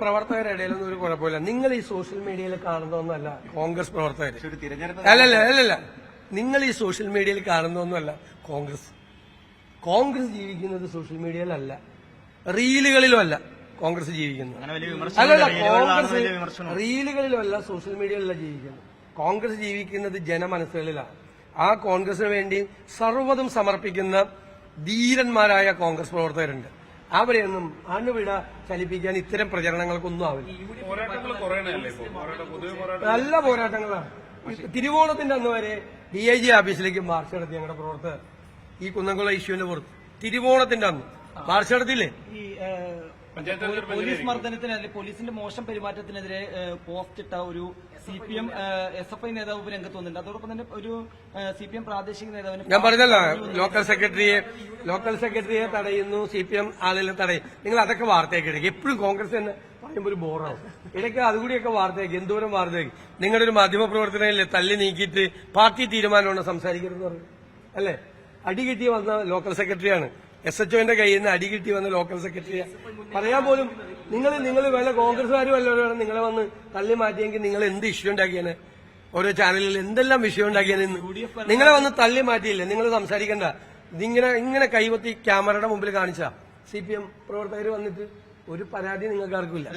പ്രവർത്തകരുടെ ഇടയിലൊന്നും ഒരു കുഴപ്പമില്ല. നിങ്ങൾ ഈ സോഷ്യൽ മീഡിയയിൽ കാണുന്നതൊന്നല്ല കോൺഗ്രസ് പ്രവർത്തകർ അല്ലല്ല അല്ലല്ല നിങ്ങൾ ഈ സോഷ്യൽ മീഡിയയിൽ കാണുന്നതൊന്നുമല്ല കോൺഗ്രസ്. കോൺഗ്രസ് ജീവിക്കുന്നത് സോഷ്യൽ മീഡിയയിലല്ല റീലുകളിലും അല്ല കോൺഗ്രസ് ജീവിക്കുന്നത്. അല്ലല്ല കോൺഗ്രസ് വിമർശനം. റീലുകളിലുമല്ല സോഷ്യൽ മീഡിയയിലല്ല ജീവിക്കുന്നത്. കോൺഗ്രസ് ജീവിക്കുന്നത് ജനമനസ്സുകളിലാണ് ആ കോൺഗ്രസിന് വേണ്ടി സർവതും സമർപ്പിക്കുന്ന ധീരന്മാരായ കോൺഗ്രസ് പ്രവർത്തകരുണ്ട്. അവരെയൊന്നും അണുവിട ചലിപ്പിക്കാൻ ഇത്തരം പ്രചരണങ്ങൾക്കൊന്നും ആവില്ല. നല്ല പോരാട്ടങ്ങളാണ്. തിരുവോണത്തിന്റെ അന്ന് വരെ ഡി ഐ ജി ഓഫീസിലേക്ക് മാർച്ച് നടത്തി ഞങ്ങളുടെ പ്രവർത്തകർ ഈ കുന്നംകുളം ഇഷ്യൂവിന്റെ പുറത്ത്. തിരുവോണത്തിന്റെ അന്ന്. മാർച്ച് നടത്തിയില്ലേ ഈ ഏഹ്, പഞ്ചായത്ത് പോലീ- തെരഞ്ഞെടുപ്പ് പോലീസ് മർദ്ദനത്തിനെതിരെ പോലീസിന്റെ മോശം പെരുമാറ്റത്തിനെതിരെ പോസ്റ്റിട്ട പോസ്റ്റ് ഇട്ട ഒരു C P M S F I നേതാവ് രംഗത്ത് വന്നിട്ടുണ്ട്. അതോടൊപ്പം തന്നെ ഒരു സി പി എം പ്രാദേശിക നേതാവിന് ഞാൻ പറഞ്ഞല്ലോ ലോക്കൽ സെക്രട്ടറിയെ ലോക്കൽ സെക്രട്ടറിയെ തടയുന്നു സി പി എം ആളുകളെ തടയും. നിങ്ങൾ അതൊക്കെ വാർത്തയൊക്കെ എടുക്കും. എപ്പോഴും കോൺഗ്രസ് തന്നെ പറയുമ്പോൾ ഒരു ബോറാവും. ഇടയ്ക്ക് അതുകൂടിയൊക്കെ വാർത്തയാക്കി എന്തോരം വാർത്തയാക്കി. നിങ്ങളുടെ ഒരു മാധ്യമ പ്രവർത്തനയില്ലേ തള്ളി നീക്കിയിട്ട് പാർട്ടി തീരുമാനമാണ് സംസാരിക്കരുതെന്ന് പറഞ്ഞു അല്ലേ? അടി കിട്ടി വന്ന ലോക്കൽ സെക്രട്ടറിയാണ് എസ് എച്ച് ഒന്റെ കയ്യിൽ നിന്ന് അടി കിട്ടി വന്ന ലോക്കൽ സെക്രട്ടറി പറയാൻ പോലും നിങ്ങൾ നിങ്ങൾ വല്ല കോൺഗ്രസ്സുകാരും വല്ലവരും നിങ്ങളെ വന്ന് തള്ളി മാറ്റിയെങ്കിൽ നിങ്ങൾ എന്ത് ഇഷ്യൂ ഉണ്ടാക്കിയാണ് ഓരോ ചാനലിൽ എന്തെല്ലാം വിഷയം ഉണ്ടാക്കിയാണ് ഇന്ന്? നിങ്ങളെ വന്ന് തള്ളി മാറ്റിയില്ലേ? നിങ്ങൾ സംസാരിക്കണ്ട. ഇതിങ്ങനെ ഇങ്ങനെ കൈവത്തി ക്യാമറയുടെ മുമ്പിൽ കാണിച്ച. സി പി എം പ്രവർത്തകർ വന്നിട്ട് ഒരു പരാതി നിങ്ങൾക്ക് ആർക്കില്ല